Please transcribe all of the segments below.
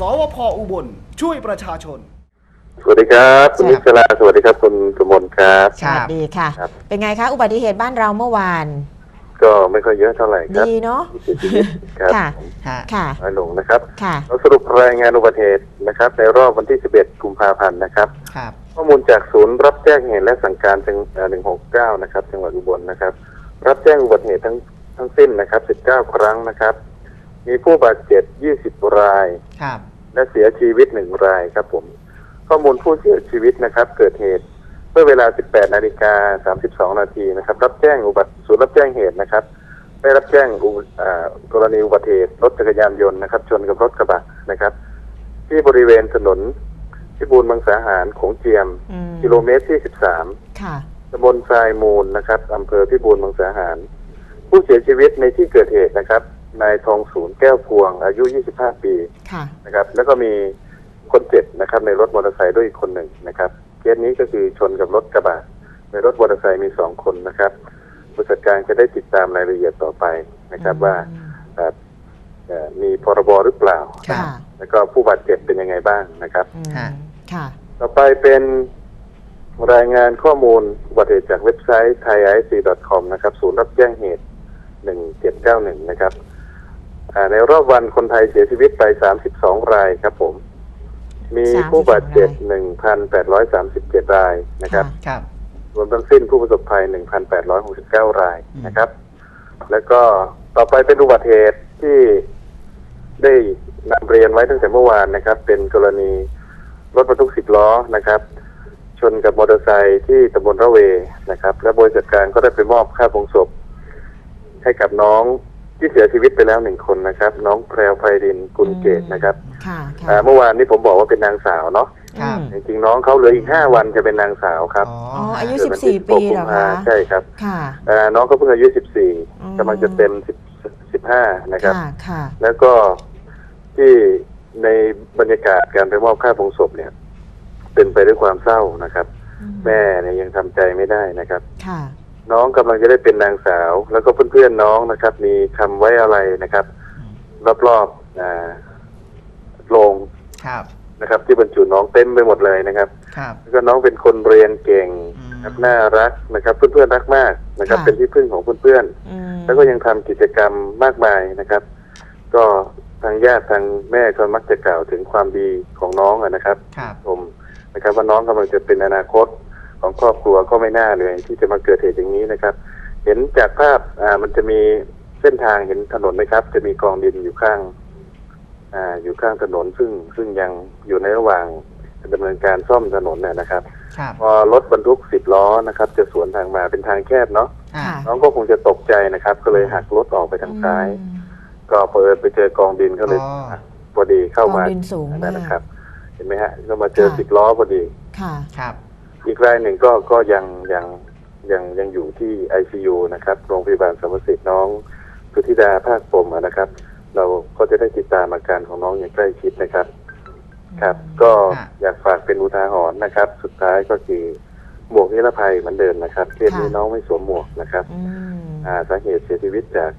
สวพอุบล ช่วยประชาชน สวัสดีครับคุณครับนิชลาสวัสดีครับคุณสมนครับคสรับวัสดีค่ะ ครับ เป็นไงคะ อุบัติเหตุบ้านเราเมื่อวาน ก็ไม่ค่อยเยอะเท่าไหร่ครับดีเนาะ ผู้เสียชีวิตครับค่ะ ผมฮะค่ะ น้อยลงนะครับค่ะ เราสรุปรายงานอุบัติเหตุนะครับในรอบวันที่ 11 กุมภาพันธ์นะครับ ครับ ข้อมูลจากศูนย์รับแจ้งเหตุและสั่งการจังเอ่อ169 นะครับ จังหวัดอุบลนะครับ รับแจ้งอุบัติเหตุทั้งทั้งสิ้นนะครับ 19 ครั้งนะครับ มีผู้บาดเจ็บ 20 ราย ครับ และเสียชีวิตหนึ่งรายครับผม ข้อมูลผู้เสียชีวิตนะครับ เกิดเหตุเมื่อเวลา 18 นาฬิกา 32 นาทีนะครับ รับแจ้งอุบัติศูนย์รับแจ้งเหตุนะครับ ได้รับแจ้งอุอ่ากรณีอุบัติเหตุรถจักรยานยนต์นะครับชนกับรถกระบะนะครับ ที่บริเวณถนนพิบูลมังสาหารโของเจียมอืมกิโลเมตรที่ 13ค่ะตำบลทรายมูลนะครับอำเภอพิบูลมังสาหาร ผู้เสียชีวิตในที่เกิดเหตุนะครับ นายทองศูนย์แก้วพวง อายุ 25 ปีค่ะ นะครับ แล้วก็มีคนเจ็บนะครับ ในรถมอเตอร์ไซค์ด้วยอีกคนหนึ่งนะครับเคสนี้ก็คือชนกับรถกระบะในรถมอเตอร์ไซค์มีสองคนนะครับผู้จัดการจะได้ติดตามรายละเอียดต่อไปนะครับ ว่าเอ่อเอ่อมีพรบหรือเปล่าครับค่ะ แล้วก็ผู้บาดเจ็บเป็นยังไงบ้างนะครับ อืมฮะค่ะ ต่อไปเป็นรายงานข้อมูลอุบัติเหตุจากเว็บไซต์ thaiic.com นะครับ ศูนย์รับแจ้งเหตุ 1791 นะครับอ่า ในรอบวันคนไทยเสียชีวิตไป 32 รายครับผม มีผู้บาดเจ็บ 1,837 รายนะครับ ครับ รวมทั้งสิ้นผู้ประสบภัย 1,869 รายนะครับ แล้วก็ต่อไปเป็นอุบัติเหตุที่ได้นำเรียนไว้ตั้งแต่เมื่อวานนะครับ เป็นกรณีรถบรรทุกสิบล้อนะครับ ชนกับมอเตอร์ไซค์ที่ตำบลระเวนะครับ และบริษัทการก็ได้ไปมอบค่าผงศพให้กับน้อง ที่เสียชีวิตไปแล้วหนึ่งคนนะครับ น้องแพรวไพรินกุลเกตนะครับค่ะอ่าค่ะเมื่อวานนี้ผมบอกว่าเป็นนางสาวเนาะครับอืมจริงๆน้องเขาเหลืออีกห้าวันจะเป็นนางสาวครับอ๋ออ๋ออายุ เกิดวันที่14 ปีเหรอ16กุมภาคะ ใช่ครับค่ะ อ่าน้องก็เพิ่งอายุอืม14กำลังจะเต็ม10 15นะครับ ค่ะค่ะแล้วก็ที่ในบรรยากาศการไปมอบค่าผงศพเนี่ย เป็นไปด้วยความเศร้านะครับแม่เนี่ยยังทำใจไม่ได้นะครับ ค่ะ น้องกำลังจะได้เป็นนางสาว แล้วก็เพื่อนๆน้องนะครับ มีคำไว้อะไรนะครับ รอบๆอ่าโรงครับนะครับ ที่บรรจุน้องเต็มไปหมดเลยนะครับครับแล้วก็น้องเป็นคนเรียนเก่งอืมครับน่ารักนะครับ เพื่อนๆรักมากนะครับค่ะเป็นที่พึ่งของเพื่อนอืมๆแล้วก็ยังทำกิจกรรมมากมายนะครับ ก็ทางญาติทางแม่ก็มักจะกล่าวถึงความดีของน้องอะนะครับครับ ผมนะครับ ว่าน้องกำลังจะเป็นอนาคต ของครอบครัวก็ไม่น่าเลย ที่จะมาเกิดเหตุอย่างนี้นะครับ เห็นจากภาพอ่ามันจะมีเส้นทางเห็นถนนไหมครับ จะมีกองดินอยู่ข้างอ่าอยู่ข้างถนนซึ่งซึ่งยังอยู่ในระหว่างดำเนินการซ่อมถนนน่ะนะครับครับ พอรถบรรทุกสิบล้อนะครับ จะสวนทางมาเป็นทางแคบเนาะอ่าค่ะน้องก็คงจะตกใจนะครับ ก็เลยหักรถออกไปทางซ้ายอืมก็เปิดไปเจอกองดินก็เลยอ๋อพอดีเข้ากองมาดินสูงนั่มานกนะครับ เห็นไหมฮะก็มาเจอค่ะสิบล้อพอดีค่ะครับ อีกรายหนึ่งก็ก็ยังยังยังยังอยู่ที่ไอซียูนะครับโรงพยาบาลสมศิษย์น้องสุธิดาภาคปมอะนะครับ เราก็จะได้ติดตามอาการของน้องอย่างใกล้ชิดนะครับ ครับ ก็ค่ะอยากฝากเป็นอุทาหรณ์นะครับ สุดท้ายก็คือหมวกนิรภัยเหมือนเดิมนะครับเคสนี้ค่ะน้องไม่สวมหมวกนะครับอืมอ่าสาเหตุเสียชีวิตจาก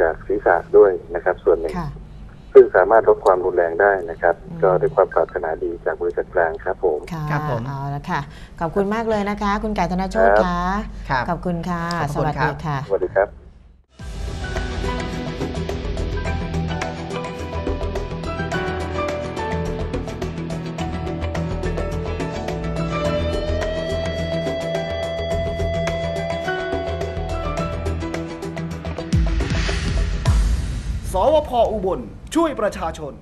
จากศีรษะด้วยนะครับ ส่วนหนึ่งค่ะ ซึ่งสามารถลดความรุนแรงได้นะครับอืมก็ด้วยความปรารถนาดีจากบริษัทกลางครับผมค่ะครับผมเอาละค่ะ ขอบคุณมากเลยนะคะ คุณไก่ธนโชตครับค่ะครับขอบคุณค่ะขอบสคุณวัสครัดีบค่ะ สวัสดีครับ วพอุบล ช่วยประชาชน